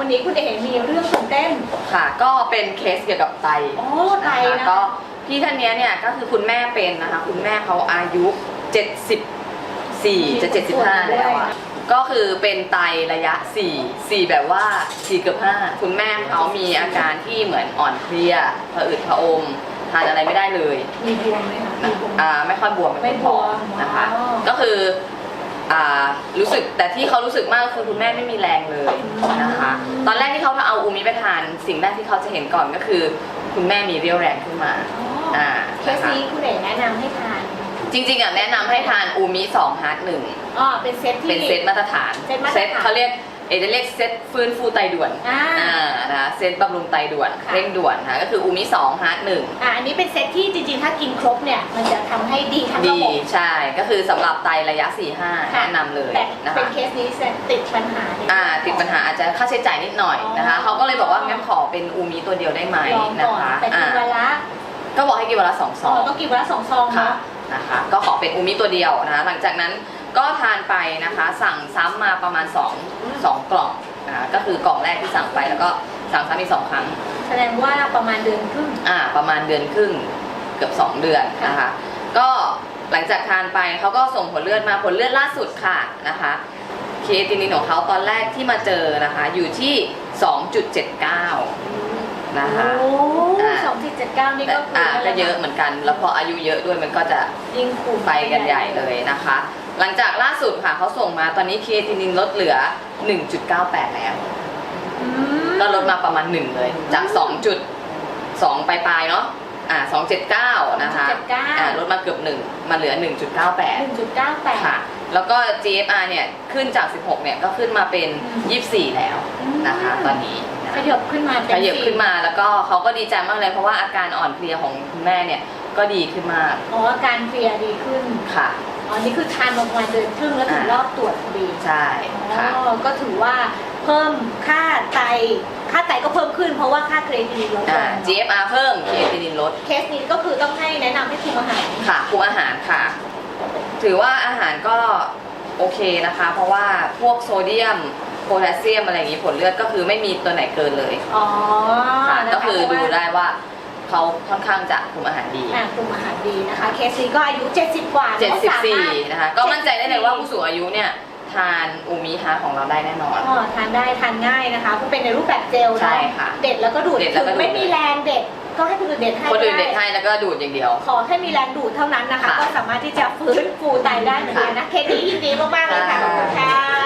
วันนี้คุณเอ๋มีเรื่องตื่นเต้น ค่ะ ก็เป็นเคสเกี่ยวกับไตอ๋อไตนะคะนะก็คะพี่ท่านเนี้ยเนี่ยก็คือคุณแม่เป็นนะคะ คุณแม่เขาอายุ 74 จะ 75 แล้วอะก็คือเป็นไตระยะ 4 4 แบบว่า 4 เกือบ 5 คุณแม่เขามีอาการที่เหมือนอ่อนเพลียผะอืดผะอม ทานอะไรไม่ได้เลย มีบวมไหมคะมีบวม อ่าไม่ค่อยบวมไม่บวมนะคะอ๋อก็คือ อ่ารู้สึกแต่ที่เขารู้สึกมากคือคุณแม่ไม่มีแรงเลยนะคะ ตอนแรกที่เขาเอาอูมิไปทาน สิ่งแรกที่เขาจะเห็นก่อนก็คือ คุณแม่มีเรี่ยวแรงขึ้นมาอ๋ออ่าเคสนี้คุณเอ๋แนะนำให้ทาน จริงๆอะแนะนำให้ทานอูมิ2ฮาร์ดหนึ่ง อ๋อ เป็นเซตที่ เป็นเซตมาตรฐานเซตมาตรฐาน เขาเรียก เอจะเรียกเซตฟื้นฟูไตด่วนอ่า นะคะเซตบำรุงไตด่วนค่ะ เร่งด่วนนะคะก็คืออูมิ2ฮาร์ดหนึ่งอ่าอันนี้เป็นเซตที่จริงๆ ถ้ากินครบเนี่ย มันจะทำให้ดีทั้งระดีบบใช่ก็คือสำหรับไตระยะ 4-5 ค่ะแนะนำเลยแต่นะเป็นคะเคสนี้ติดปัญหาใน อ่าติดปัญหาอาจจะค่าใช้จ่ายนิดหน่อยนะคะอ๋อ เขาก็เลยบอกว่างั้นขอเป็นอูมิตัวเดียวได้ไหมลองนะก่อนคะแต่กิอ่านวันละก็บอกให้กินวันละสองซอ๋อองต้องกินวันละสองซองค่ะเนาะ นะคะก็ขอเป็นอูมิตัวเดียวนะคะหลังจากนั้น ก็ทานไปนะคะ สั่งซ้ำมาประมาณ2 2กล่องนะคะก็คือกล่องแรกที่สั่งไปแล้วก็สั่งซ้ำอีกสองครั้ง แสดงว่าประมาณเดือนครึ่ง อ่า ประมาณเดือนครึ่งเกือบ 2 เดือนนะคะ ก็หลังจากทานไปเขาก็ส่งผลเลือดมาผลเลือดล่าสุดค่ะนะคะเคตินินของเขาตอนแรกที่มาเจอนะคะ อยู่ที่ 2.79 นะคะโอ้อ่าสองสี่เจ็ดเก้านี่แต่ก็คืออ่าอ่าก็เยอะเหมือนกัน แล้วพออายุเยอะด้วยมันก็จะยิ่งคูณไปกันใหญ่เลยนะคะ หลังจากล่าสุดค่ะเขาส่งมาตอนนี้เคตินินลดเหลือ 1.98 แล้ว อืมก็ลดมาประมาณ 1 เลย จาก 2.2 ปลายๆเนาะอ่า279 นะคะ2.79 อ่าลดมาเกือบ 1 มาเหลือ1.98หนึ่งจุดเก้าแปด ค่ะ แล้วก็ GFR เนี่ย ขึ้นจาก 16 เนี่ย ก็ขึ้นมาเป็น24 แล้วนะคะตอนนี้นะขคะยับขึ้นมาเป็นขยับขึ้นมาแล้วก็เขาก็ดีใจมากเลย เพราะว่าอาการอ่อนเพลียของคุณแม่เนี่ย ก็ดีขึ้นมาก อ๋ออาการเพลียดีขึ้น ค่ะ อ๋อนี่คือทานมาประมาณเดือนครึ่งแล้วถึงอ่ารรอบตรวจพอดีใช่ค่ะ อ๋อก็ถือว่าเพิ่มค่าไต ค่าไตก็เพิ่มขึ้นเพราะว่าค่าเครดิตลดลอ่า ง GFR เพิ่มเคตินินลด เคสนี้ก็คือต้องให้แนะนำให้คุมอาหาร ค่ะคุมอาหารค่ะ ถือว่าอาหารก็โอเคนะคะ เพราะว่าพวกโซเดียมโพแทสเซียมอะไรอย่างนี้ผลเลือดก็คือไม่มีตัวไหนเกินเลยอ๋อค่ะนะะก็คือเพดูราะว่าได้ว่า เขาค่อนข้างจะคุมอาหารดี อ่าคุมอาหารดีนะคะ เคสนี้ก็อายุ 70 กว่าเนอะสามารถ74 นะคะ ก็มั่นใจได้เลยว่าผู้สูงอายุเนี่ยทานอูมิฮาของเราได้แน่นอน อ๋อทานได้ทานง่ายนะคะก็เป็นในรูปแบบเจลใช่เนาะค่ะเด็ดแล้วก็ดูดเด็ดแล้วก็ถึงดูดไม่มีแรงเด็ดก็ให้คนอื่นเด็ดให้คนอื่นก็เด็ดให้แล้วก็ดูดอย่างเดียว ขอแค่มีแรงดูดเท่านั้นนะคะ ค่ะก็สามารถที่จะฟื้นฟูไตได้เหมือนกันนะ เคสนี้ยินดีมากๆเลยค่ะขอบคุณค่ะ